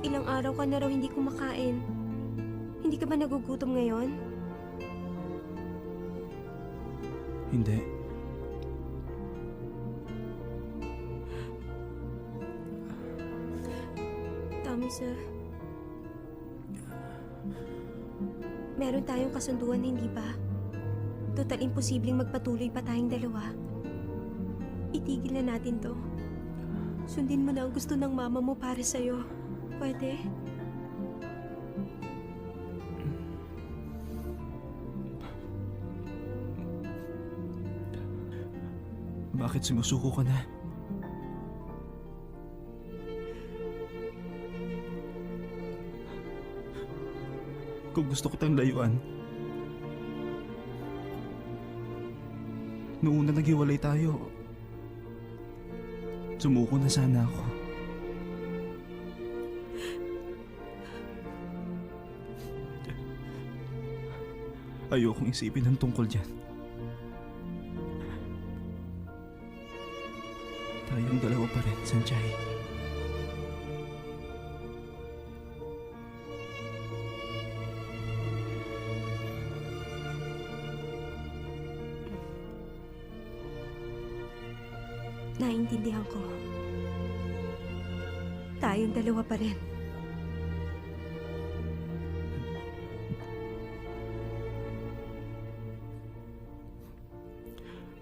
Ilang araw ka na raw hindi kumakain. Hindi ka ba nagugutom ngayon? Hindi. Tommy, sir. Meron tayong kasunduan, hindi ba? Total imposibleng magpatuloy pa tayong dalawa. Itigil na natin to. Sundin mo na ang gusto ng mama mo para sa'yo. Pwede? Bakit sumusuko ka na? Kung gusto kitang layuan, noong una naghiwalay tayo, sumuko na sana ako. Ayokong isipin ang tungkol dyan. Tayong dalawa pa rin, Sanjay. Naintindihan ko. Tayong dalawa pa rin.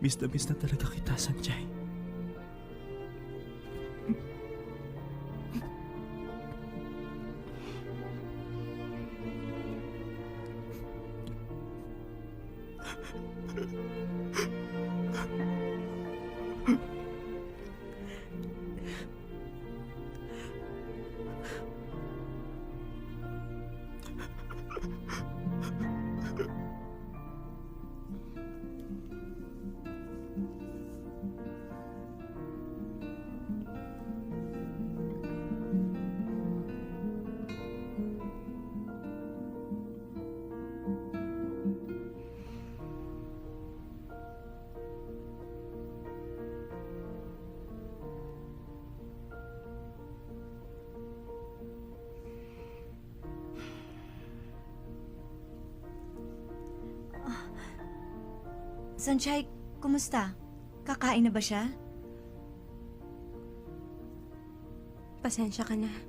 Miss na miss na talaga kita, Sanjay. Sanjay, kumusta? Kakain na ba siya? Pasensya ka na.